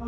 Hi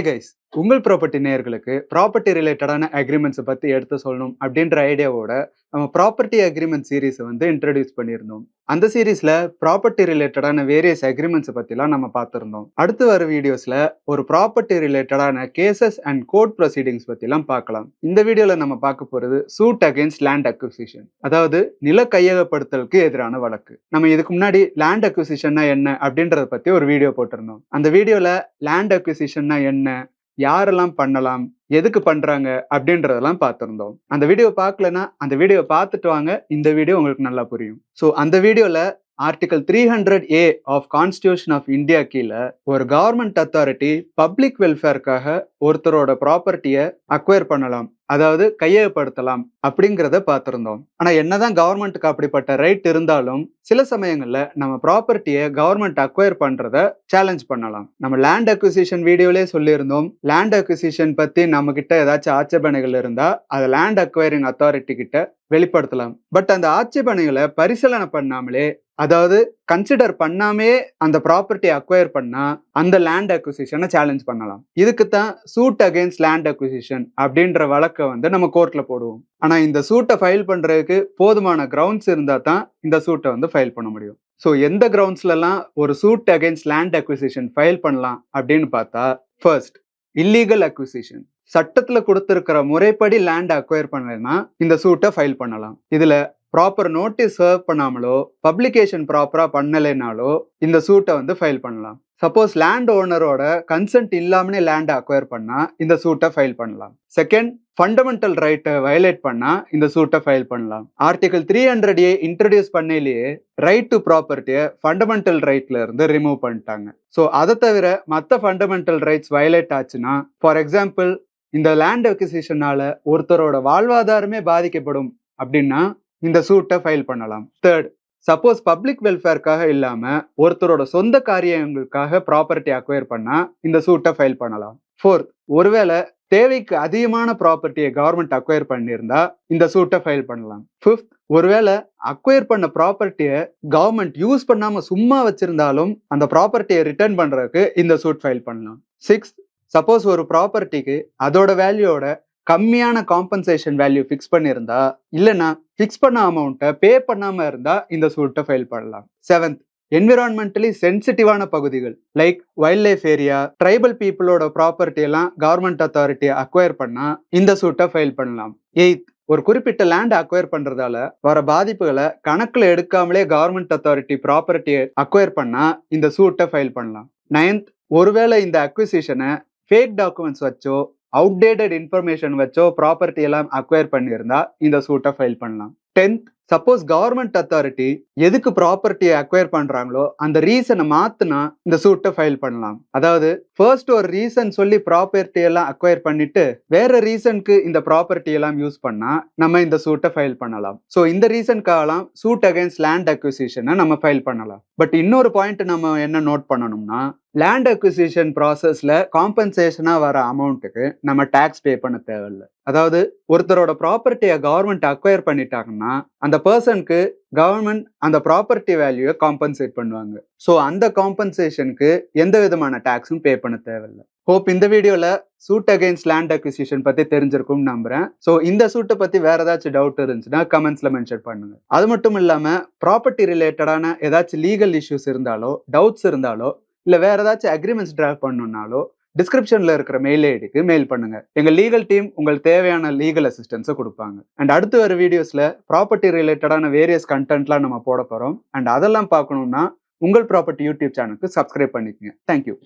guys, உங்கள் property நேயர்களுக்கு property ரிலேட்டடான அக்ரிமெண்ட்ஸை பற்றி எடுத்து சொல்லணும் அப்படின்ற ஐடியாவோட நம்ம ப்ராப்பர்ட்டி அக்ரிமெண்ட் சீரீஸை வந்து இன்ட்ரடியூஸ் பண்ணியிருந்தோம். அந்த சீரீஸில் ப்ராப்பர்ட்டி ரிலேட்டடான வேரியஸ் அக்ரிமெண்ட்ஸை பற்றிலாம் நம்ம பார்த்துருந்தோம். அடுத்து வர வீடியோஸில் ஒரு ப்ராப்பர்ட்டி ரிலேட்டடான கேசஸ் அண்ட் கோர்ட் ப்ரொசீடிங்ஸ் பற்றிலாம் பார்க்கலாம். இந்த வீடியோவில் நம்ம பார்க்க போகிறது சூட் அகேன்ஸ்ட் லேண்ட் அக்விசிஷன் அதாவது நில கையகப்படுத்தலுக்கு எதிரான வழக்கு. நம்ம இதுக்கு முன்னாடி லேண்ட் அக்விசிஷன்னா என்ன அப்படின்றத பற்றி ஒரு வீடியோ போட்டிருந்தோம். அந்த வீடியோவில் லேண்ட் அக்விசிஷன்னா என்ன யாரெல்லாம் பண்ணலாம்? எதுக்கு பண்றாங்க? அப்படின்றதெல்லாம் பார்த்துருந்தோம். அந்த வீடியோ பார்க்கலனா அந்த வீடியோ பார்த்துட்டு வாங்க. இந்த வீடியோ உங்களுக்கு நல்லா புரியும். ஸோ அந்த வீடியோல article three hundred A of constitution of India கீழே ஒரு கவர்மெண்ட் அத்தாரிட்டி பப்ளிக் வெல்ஃபேருக்காக ஒருத்தரோட ப்ராப்பர்ட்டியை அக்வயர் பண்ணலாம். அதாவது கையகப்படுத்தலாம் அப்படிங்கிறத பார்த்துருந்தோம். ஆனால் என்னதான் கவர்மெண்ட்டுக்கு அப்படிப்பட்ட ரைட் இருந்தாலும் சில சமயங்களில் நம்ம ப்ராப்பர்ட்டியை கவர்மெண்ட் அக்வயர் பண்ணுறத சேலஞ்ச் பண்ணலாம். நம்ம லேண்ட் அக்விசிஷன் வீடியோலேயே சொல்லியிருந்தோம். லேண்ட் அக்விசிஷன் பற்றி நம்ம கிட்ட ஏதாச்சும் ஆட்சேபனைகள் இருந்தால் அதை லேண்ட் அக்வயரிங் அத்தாரிட்டி கிட்ட வெளிப்படுத்தலாம். பட் அந்த ஆட்சேபனைகளை பரிசீலனை பண்ணாமலே அதாவது கன்சிடர் பண்ணாமே அந்த ப்ராப்பர்ட்டி அக்வயர் பண்ணா அந்த லேண்ட் அக்விசிஷனை சேலஞ்ச் பண்ணலாம். இதுக்கு தான் சூட் அகேன்ஸ்ட் லேண்ட் அக்விசிஷன் அப்படின்ற வழக்கை வந்து நம்ம கோர்ட்ல போடுவோம். ஆனா இந்த சூட்டை ஃபைல் பண்றதுக்கு போதுமான கிரவுண்ட்ஸ் இருந்தா தான் இந்த சூட்டை வந்து ஃபைல் பண்ண முடியும். ஸோ எந்த கிரவுண்ட்ஸ்லலாம் ஒரு suit against land acquisition file பண்ணலாம் அப்படின்னு பார்த்தா ஃபர்ஸ்ட் இல்லீகல் அக்விசிஷன் சட்டத்தில் கொடுத்துருக்கிற முறைப்படி லேண்ட் அக்வயர் பண்ணலைன்னா இந்த சூட்டை ஃபைல் பண்ணலாம். இதுல ப்ராப்பர் நோட்டீஸ் சர்வ் பண்ணாமலோ பப்ளிகேஷன் ப்ராப்பராக பண்ணலைனாலோ இந்த சூட்டை வந்து ஃபைல் பண்ணலாம். சப்போஸ் லேண்ட் ஓனரோட கன்சென்ட் இல்லாமலே லேண்ட் அக்வயர் பண்ணால் இந்த சூட்டை ஃபைல் பண்ணலாம். செகண்ட் ஃபண்டமெண்டல் ரைட்டை வயலேட் பண்ணால் இந்த சூட்டை ஃபைல் பண்ணலாம். Article three hundred A introduce பண்ணையிலேயே right to ப்ராப்பர்ட்டியை ஃபண்டமெண்டல் ரைட்ல இருந்து ரிமூவ் பண்ணிட்டாங்க. ஸோ அதை தவிர மற்ற ஃபண்டமெண்டல் ரைட்ஸ் வயலேட் ஆச்சுன்னா ஃபார் எக்ஸாம்பிள் இந்த லேண்ட் அக்விசிஷனால ஒருத்தரோட வாழ்வாதாரமே பாதிக்கப்படும். அப்படின்னா இந்த சூட்டை ஃபைல் பண்ணலாம். தேர்ட் சப்போஸ் பப்ளிக் வெல்ஃபேருக்காக இல்லாம ஒருத்தரோட சொந்த காரியங்களுக்காக ப்ராப்பர்ட்டி அக்வயர் பண்ணா இந்த சூட்டை ஃபைல் பண்ணலாம். ஃபோர்த் ஒருவேளை தேவைக்கு அதிகமான ப்ராப்பர்ட்டியை கவர்மெண்ட் அக்வயர் பண்ணியிருந்தா இந்த சூட்டை ஃபைல் பண்ணலாம். ஃபிஃப்த் ஒருவேளை அக்வயர் பண்ண ப்ராப்பர்ட்டியை கவர்மெண்ட் யூஸ் பண்ணாம சும்மா வச்சிருந்தாலும் அந்த ப்ராப்பர்ட்டியை ரிட்டர்ன் பண்றதுக்கு இந்த சூட் ஃபைல் பண்ணலாம். சிக்ஸ்த் சப்போஸ் ஒரு ப்ராப்பர்ட்டிக்கு அதோட வேல்யூவோட கம்மியான காம்பன்சேஷன் வேல்யூ ஃபிக்ஸ் பண்ணியிருந்தா இல்லைன்னா ஃபிக்ஸ் பண்ண அமௌண்ட்டை பே பண்ணாமல் இருந்தால் இந்த சூட்டை ஃபைல் பண்ணலாம். செவன்த் என்விரான்மெண்டலி சென்சிட்டிவான பகுதிகள் like wild life area tribal பீப்புளோட ப்ராப்பர்ட்டி எல்லாம் கவர்மெண்ட் அத்தாரிட்டி அக்வயர் பண்ணால் இந்த சூட்டை ஃபைல் பண்ணலாம். எயித் ஒரு குறிப்பிட்ட லேண்ட் அக்வயர் பண்றதால வர பாதிப்புகளை கணக்குல எடுக்காமலே கவர்மெண்ட் அத்தாரிட்டி ப்ராப்பர்ட்டியை அக்வயர் பண்ணா இந்த சூட்டை ஃபைல் பண்ணலாம். நைன்த் ஒருவேளை இந்த அக்விசிஷனை ஃபேக் டாக்குமெண்ட்ஸ் வச்சோ அவுடேட்டட் இன்ஃபர்மேஷன் வச்சோ ப்ராப்பர்ட்டி எல்லாம் அக்வயர் பண்ணியிருந்தா இந்த சூட்டை ஃபைல் பண்ணலாம். டென்த் சப்போஸ் கவர்மெண்ட் அத்தாரிட்டி எதுக்கு ப்ராப்பர்ட்டியை அக்வயர் பண்றாங்களோ அந்த ரீசனை மாத்துனா இந்த சூட்டை ஃபைல் பண்ணலாம். அதாவது ஃபர்ஸ்ட் ஒரு ரீசன் சொல்லி ப்ராப்பர்ட்டி எல்லாம் அக்வயர் பண்ணிட்டு வேற ரீசனுக்கு இந்த ப்ராப்பர்ட்டி எல்லாம் யூஸ் பண்ணா நம்ம இந்த சூட்டை ஃபைல் பண்ணலாம். ஸோ இந்த ரீசனுக்காகலாம் சூட் அகைன்ஸ்ட் லேண்ட் அக்விசிஷனை நம்ம ஃபைல் பண்ணலாம். பட் இன்னொரு பாயிண்ட் நம்ம என்ன நோட் பண்ணணும்னா லேண்ட் அக்விசிஷன் ப்ராசஸில் காம்பன்சேஷனாக வர அமௌண்ட்டுக்கு நம்ம டேக்ஸ் பே பண்ண தேவையில்லை. அதாவது ஒருத்தரோட ப்ராப்பர்ட்டியை கவர்மெண்ட் அக்வயர் பண்ணிட்டாங்கன்னா அந்த பர்சனுக்கு கவர்மெண்ட் அந்த ப்ராப்பர்ட்டி வேல்யூவை காம்பன்சேட் பண்ணுவாங்க. ஸோ அந்த காம்பன்சேஷனுக்கு எந்த விதமான டேக்ஸும் பே பண்ண தேவையில்லை. ஹோப் இந்த வீடியோவில் சூட் அகெயின்ஸ்ட் லேண்ட் அக்விசிஷன் பற்றி தெரிஞ்சிருக்கும்னு நம்புகிறேன் ஸோ இந்த சூட்டை பற்றி வேறு ஏதாச்சும் டவுட் இருந்துச்சுன்னா கமெண்ட்ஸில் மென்ஷன் பண்ணுங்கள் அது மட்டும் இல்லாமல் ப்ராப்பர்ட்டி ரிலேட்டடான ஏதாச்சும் லீகல் இஷ்யூஸ் இருந்தாலோ டவுட்ஸ் இருந்தாலோ இல்லை வேற ஏதாச்சும் அக்ரிமெண்ட்ஸ் டிராஃப்ட் பண்ணணுன்னாலோ டிஸ்கிரிப்ஷனில் இருக்கிற மெயில் ஐடிக்கு மெயில் பண்ணுங்க. எங்கள் லீகல் டீம் உங்களுக்கு தேவையான லீகல் அசிஸ்டன்ஸை கொடுப்பாங்க. அண்ட் அடுத்து வர வீடியோஸில் ப்ராப்பர்ட்டி ரிலேட்டடான வேரியஸ் கண்டென்ட்லாம் நம்ம போட போகிறோம் அண்ட் அதெல்லாம் பார்க்கணுன்னா உங்கள் ப்ராப்பர்ட்டி யூடியூப் சேனலுக்கு சப்ஸ்கிரைப் பண்ணிக்கங்க. Thank you